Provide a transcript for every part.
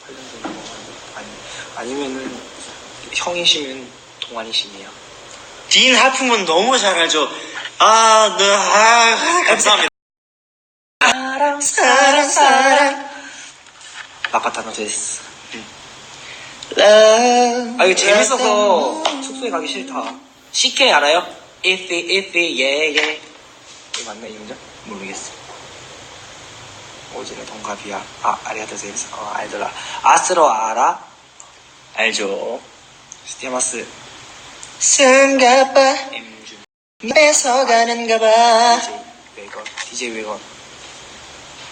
18년생인 거 아니 아니면은 형이시면 동안이시네요. 딘 하품은 너무 잘 알죠. 아, 네, 아, 감사합니다. 사랑 사랑 사랑 마카타노 데스. 아 이거 재밌어서 숙소에 가기 싫다. CK 알아요? If it, if it, yeah, yeah. 이거 맞나 이 문장? 모르겠어. 오지네 동갑이야. 아, 아리가토 제임스. 어, 알더라. 아스로 알아? 알죠. 스티마스. 쓴가봐 엠준. 뺏어가는가봐 DJ 외건. DJ 외건.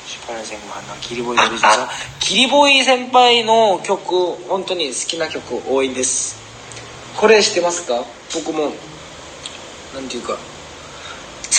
18년생 만나 기리보이 노래 중에서 기리보이 센파이の曲本当に好きな曲多いんですこれ知ってますか僕もなんていうか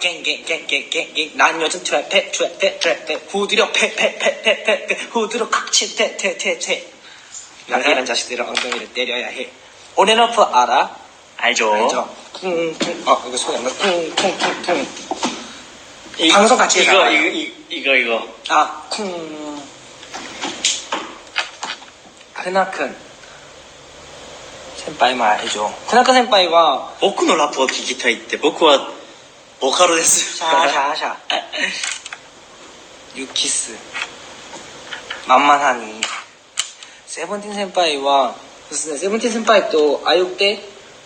갱갱갱갱갱갱 난 요즘 트랩해 트랩해 트랩해 후드려 패패패패패 후드려 같이 태태태태 나 이런 자식들은 엉덩이를 때려야 해 오네너프 알아? 알죠. 알죠? 쿵쿵 어 이거 소리 안나 쿵쿵쿵쿵 이- 방송 같이 이거, 해놔요. 이거, 이- 이거, 이거. 아, 쿵. 크나큰. 센파이 말 해줘. 크나큰 센파이가 僕のラップを聞きたいって、僕は、 ボカロです。シャーシャーシャー。ユキス。まんまさんに。セブンティン先輩はそうですね。セブンティン先輩とあゆって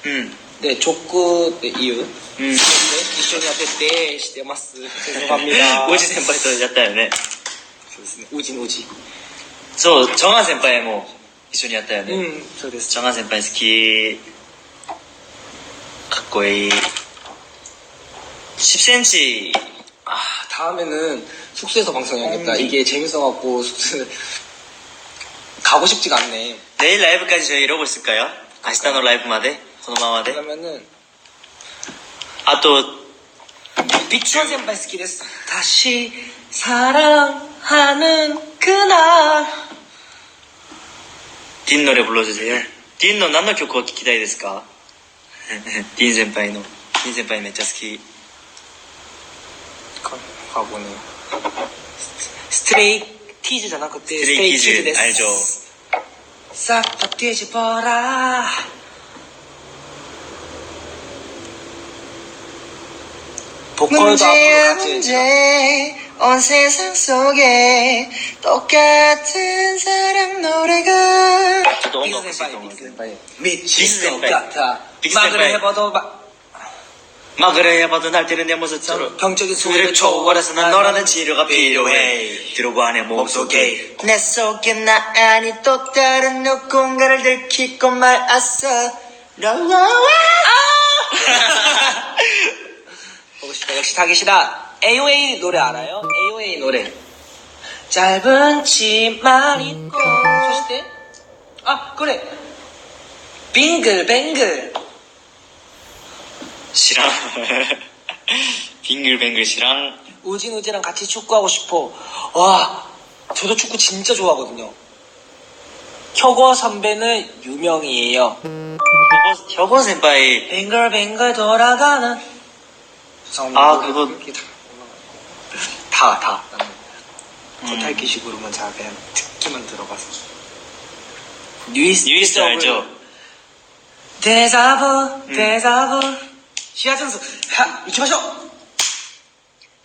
うん。でチョックっていう、うん、一緒にやっててしてます。ウジ先輩とやったよね。そうですね。ウジのウジそうチョガ先輩も一緒にやったよね。うんそうです。チョガ先輩好き。かっこいい。10センチ。 아, 다음에는 숙소에서 방송해야겠다. 이게 재밌어갖고 숙소 가고 싶지가 않네. 내일 라이브까지 저희 이러고 있을까요? 明日のライブまでこのままで 그러면은 あと 빅추원 센파이 스키 데스. 다시 사랑하는 그날. ディンのレブロジでディンの何の曲を聴きたいですかディン先輩のディン先輩めっちゃ好き 생각하고는 스트레이 키즈잖아 그때. 스트레이 키즈. 키즈 알죠. 싹 다 뒤집어라. 문제 문제 온 세상 속에 똑같은 사람 노래가 너무 비슷한 바이 비슷한 바이. 같아. 막을 해봐도 막 막 그래 해봐도 날 때는 내 모습처럼 병적인 소리를 초월해서 난 너라는 치료가 필요해 들어봐 내 몸속에 내 속에 나 아니 또 다른 누군가를 들키고 말았어 라라라 보고 싶다. 역시 타깃이다. AOA 노래 알아요? AOA 노래. 짧은 치마를 입고. 소시대? 아, 그래. 빙글뱅글. 시랑 빙글뱅글 시랑 우진우지랑 같이 축구하고 싶어. 와, 저도 축구 진짜 좋아하거든요. 혁어 선배는 유명이에요. 혁오, 혁오 센파이 뱅글뱅글 돌아가는. 아, 그거- 이렇게 다. 다, 다. 나는 음. 겉핥기 식으로만 잘 그냥 듣기만 들어가서. 뉴이스, 뉴이스 알죠? 대자부, 대자부. 시아전수, 하, 잊지 마셔!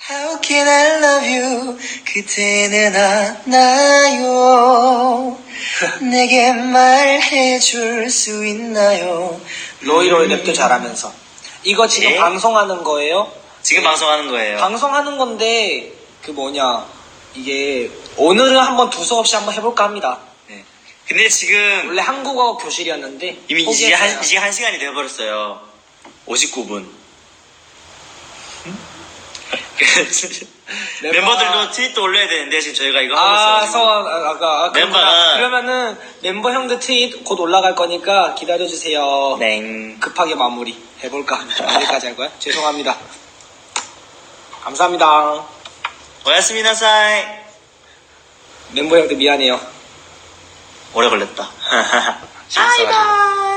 How can I love you 그대는 아나요 내게 말해줄 수 있나요 로이로이 랩도 잘하면서. 이거 지금 예? 방송하는 거예요? 지금 방송하는 거예요 방송하는 건데, 그 뭐냐, 이게, 오늘은 한번 두서없이 한번 해볼까 합니다. 네. 근데 지금 원래 한국어 교실이었는데, 이미 이제 한, 포기했어요. 이제 한 시간이 되어버렸어요 59분 멤버들도 트윗도 올려야 되는데 지금 저희가 이거 하고 있어요. 아, 서원, 아, 아까, 아, 그렇구나. 멤버가- 그러면은 멤버 형들 트윗 곧 올라갈 거니까 기다려주세요. 네. 급하게 마무리 해볼까? 어디까지 할 거야? 죄송합니다. 감사합니다. 오야스미나사이. 멤버 형들 미안해요. 오래 걸렸다. 바이바이.